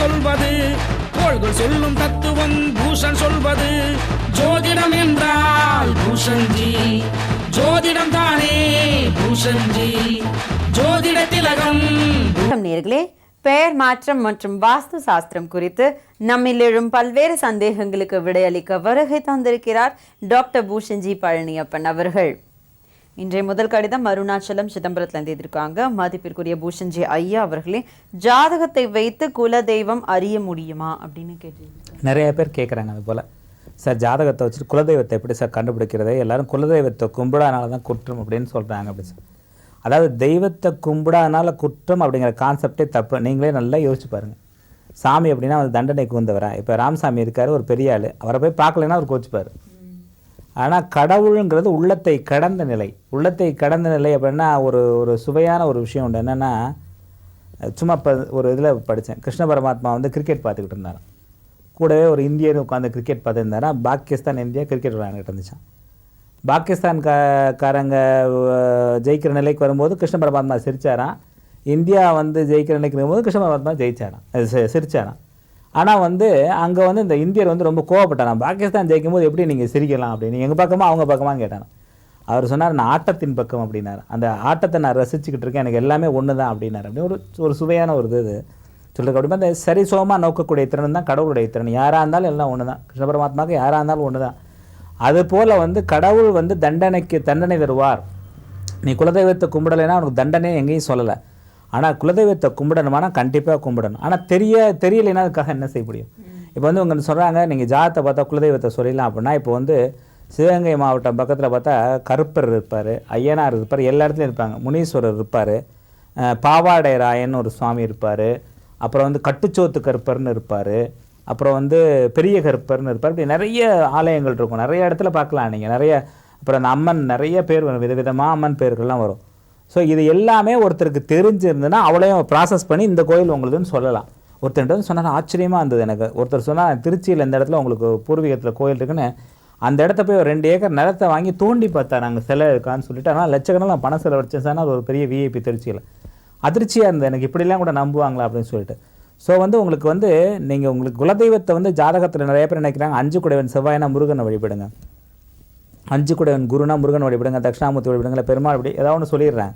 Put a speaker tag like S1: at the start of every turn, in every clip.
S1: சொல்வது கோள்கள் சொல்லும் தத்துவம் பூஷன் சொல்வது. ஜோதிடம் என்றால் பூஷன்ஜி ஜோதிடம் தானே பூஷன்ஜி. ஜோதிட திலகம்
S2: நேர்களே. பெயர் மாற்றம் மற்றும் வாஸ்து சாஸ்திரம் குறித்து நம்மில் எழும் பல்வேறு சந்தேகங்களுக்கு விடையளிக்க வருகை தந்திருக்கிறார் டாக்டர் பூஷன்ஜி பழனியப்பன் அவர்கள். இன்றைய முதல் கடிதம் அருணாச்சலம் சிதம்பரத்திலிருந்து எதிர்க்காங்க மதிப்பிற்குரிய பூஷன்ஜி ஐயா அவர்களே ஜாதகத்தை வைத்து குல தெய்வம் அறிய முடியுமா அப்படின்னு கேட்டீங்க
S3: நிறைய பேர் கேட்குறாங்க அது போல். சார் ஜாதகத்தை வச்சுட்டு குலதெய்வத்தை எப்படி சார் கண்டுபிடிக்கிறது? எல்லாரும் குலதெய்வத்தை கும்பிடாதனால தான் குற்றம் அப்படின்னு சொல்கிறாங்க அப்படி சார். அதாவது தெய்வத்தை கும்பிடாதனால குற்றம் அப்படிங்கிற கான்செப்டே தப்பு. நீங்களே நல்லா யோசிச்சு பாருங்கள் சாமி அப்படின்னா அவர் தண்டனை கூந்தவரா இப்போ ராமசாமி இருக்கார் ஒரு பெரிய ஆள் அவரை போய் பார்க்கலன்னா அவர் கோச்சிப்பார். ஆனால் கடவுளுங்கிறது உள்ளத்தை கடந்த நிலை. உள்ளத்தை கடந்த நிலை அப்படின்னா ஒரு ஒரு சுவையான ஒரு விஷயம் உண்டு. என்னென்னா சும்மா இப்போ ஒரு இதில் படித்தேன் கிருஷ்ண பரமாத்மா வந்து கிரிக்கெட் பார்த்துக்கிட்டு இருந்தார். கூடவே ஒரு இந்தியர் உட்காந்து கிரிக்கெட் பார்த்துருந்தாரா? பாகிஸ்தான் இந்தியா கிரிக்கெட் விளையாண்டுட்டு இருந்துச்சான் பாகிஸ்தான் கா காரங்க ஜெயிக்கிற நிலைக்கு வரும்போது கிருஷ்ண பரமாத்மா சிரிச்சாராம். இந்தியா வந்து ஜெயிக்கிற நிலைக்கு வரும்போது கிருஷ்ண பரமாத்மா ஜெயிச்சாராம். சிரிச்சாராம். ஆனால் வந்து அங்கே வந்து இந்த இந்தியர் வந்து ரொம்ப கோவப்பட்டாராம் பாகிஸ்தான் ஜெயிக்கும் போது எப்படி நீங்கள் சிரிக்கலாம் அப்படின்னு. எங்கள் பக்கமாக அவங்க பக்கமாக கேட்டாராம் அவர் சொன்னார் நான் ஆட்டத்தின் பக்கம் அப்படின்னார். அந்த ஆட்டத்தை நான் ரசிச்சுக்கிட்டு இருக்கேன். எனக்கு எல்லாமே ஒன்று தான் அப்படின்னார். அப்படின்னு ஒரு ஒரு சுவையான ஒரு இது இது. சொல்லிருக்கு அப்படி அந்த சரிசோமாக நோக்கக்கூடிய திறன் தான் கடவுளுடைய திறன். யாராக இருந்தாலும் எல்லாம் ஒன்று தான் கிருஷ்ண பரமாத்மாவுக்கு யாராக இருந்தாலும் ஒன்று தான் அது போல் வந்து கடவுள் வந்து தண்டனைக்கு தண்டனை தருவார். நீ குலதெய்வத்தை கும்பிடலைன்னா அவனுக்கு தண்டனை எங்கேயும் சொல்லலை. ஆனால் குலதெய்வத்தை கும்பிடணுமானா கண்டிப்பாக கும்பிடணும். ஆனால் தெரிய தெரியலைன்னா அதுக்காக என்ன செய்ய முடியும்? இப்போ வந்து உங்க சொல்கிறாங்க நீங்கள் ஜாதத்தை பார்த்தா குலதெய்வத்தை சொல்லிடலாம் அப்படின்னா இப்போ வந்து சிவகங்கை மாவட்டம் பக்கத்தில் பார்த்தா கருப்பர் இருப்பார் ஐயனார் இருப்பார் எல்லா இடத்துலையும் இருப்பாங்க. முனீஸ்வரர் இருப்பார் பாவாடை ராயன் ஒரு சுவாமி இருப்பார் அப்புறம் வந்து கட்டுச்சோத்து கருப்பர்னு இருப்பார் அப்புறம் வந்து பெரிய கருப்பர்னு இருப்பார் இப்படி நிறைய ஆலயங்கள் இருக்கும். நிறைய இடத்துல பார்க்கலாம் நீங்கள் நிறைய அப்புறம் அந்த அம்மன் நிறைய பேர் வரும். விதவிதமாக அம்மன் பேர்கள்லாம் வரும். ஸோ இது எல்லாமே ஒருத்தருக்கு தெரிஞ்சிருந்ததுன்னா அவளையும் ப்ராசஸ் பண்ணி இந்த கோயில் உங்களுதுன்னு சொல்லலாம். ஒருத்தர்கிட்ட வந்து ஆச்சரியமாக இருந்தது எனக்கு. ஒருத்தர் சொன்னால் திருச்சியில் இந்த இடத்துல உங்களுக்கு பூர்வீகத்தில் கோயில் இருக்குன்னு. அந்த இடத்த போய் ஒரு ரெண்டு ஏக்கர் நிலத்தை வாங்கி தோண்டி பார்த்தார் நாங்கள் சிலை இருக்கான்னு சொல்லிட்டு ஆனால் லட்சக்கணக்கில் பணம் செலவழிச்சேன் சார். அது ஒரு பெரிய விஐபி திருச்சியில். அதிர்ச்சியாக இருந்தது. எனக்கு இப்படிலாம் கூட நம்புவாங்களா அப்படின்னு சொல்லிட்டு. ஸோ வந்து உங்களுக்கு வந்து நீங்கள் உங்களுக்கு குலதெய்வத்தை வந்து ஜாதகத்தில் நிறைய பேர் நினைக்கிறாங்க. அஞ்சு குடைவன் செவ்வாயினா முருகனை வழிபடுங்க. அஞ்சு கூட குருனா முருகன் விடுங்க தட்சிணாமூர்த்தியோட விடுங்க இல்லை பெருமாள் வழி ஏதாவது ஒன்று சொல்லிடுறேன்.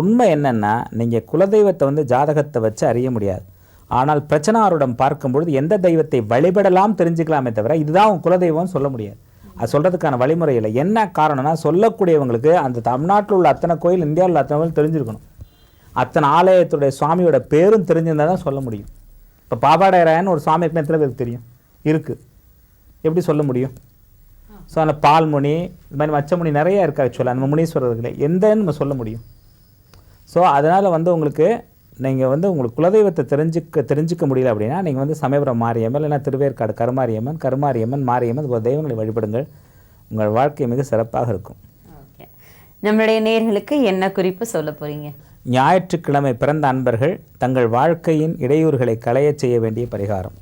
S3: உண்மை என்னென்னா நீங்கள் குலதெய்வத்தை வந்து ஜாதகத்தை வச்சு அறிய முடியாது. ஆனால் பிரச்சனாருடன் பார்க்கும்பொழுது எந்த தெய்வத்தை வழிபடலாம் தெரிஞ்சுக்கலாமே தவிர இதுதான் உன் குலதெய்வம் சொல்ல முடியாது. அது சொல்கிறதுக்கான வழிமுறை இல்லை. என்ன காரணம்னா சொல்லக்கூடியவங்களுக்கு அந்த தமிழ்நாட்டில் உள்ள அத்தனை கோயில் இந்தியாவில் உள்ள அத்தனை கோயில் தெரிஞ்சிருக்கணும். அத்தனை ஆலயத்துடைய சுவாமியோட பேரும் தெரிஞ்சிருந்தால் தான் சொல்ல முடியும். இப்போ பாபாடராயன் ஒரு சுவாமி எத்தனை பேருக்கு தெரியும்? இருக்குது எப்படி சொல்ல முடியும்? ஸோ அந்த பால்முனி இது மாதிரி மச்சமுனி நிறைய இருக்கு ஆக்சுவலாக நம்ம முனீஸ்வரர்களே. எந்தன்னு நம்ம சொல்ல முடியும். ஸோ அதனால் வந்து உங்களுக்கு நீங்கள் வந்து உங்களுக்கு குலதெய்வத்தை தெரிஞ்சுக்க தெரிஞ்சுக்க முடியல அப்படின்னா நீங்கள் வந்து சமயபுரம் மாரியம்மன் இல்லைன்னா திருவேற்காடு கருமாரியம்மன் கருமாரியம்மன் மாரியம்மன் போல தெய்வங்களை வழிபடுங்கள். உங்கள் வாழ்க்கை மிக சிறப்பாக இருக்கும்.
S2: நம்மளுடைய நேர்களுக்கு என்ன குறிப்பு சொல்ல போறீங்க?
S3: ஞாயிற்றுக்கிழமை பிறந்த அன்பர்கள் தங்கள் வாழ்க்கையின் இடையூறுகளை களையச் செய்ய வேண்டிய பரிகாரம்.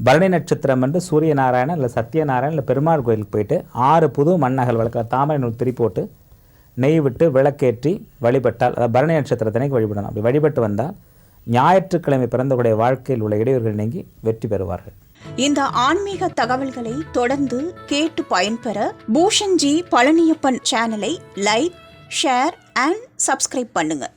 S3: பரணி நட்சத்திரம் என்று சூரிய நாராயணன் இல்லை சத்யநாராயணன் இல்லை பெருமாள் கோயிலுக்கு போயிட்டு ஆறு புது மண்ணகல் வளர்க்க தாமரை நூல் திரி போட்டு நெய் விட்டு விளக்கேற்றி வழிபட்டால் அதாவது பரணி நட்சத்திரத்தினைக்கு வழிபடணும். அப்படி வழிபட்டு வந்தால் ஞாயிற்றுக்கிழமை பிறந்தவருடைய வாழ்க்கையில் உள்ள இடையூறுகள் நீங்கி வெற்றி பெறுவார்கள்.
S4: இந்த ஆன்மீக தகவல்களை தொடர்ந்து கேட்டு பயன்பெற பூஷன்ஜி பழனியப்பன் சேனலை லைக் ஷேர் அண்ட் சப்ஸ்கிரைப் பண்ணுங்கள்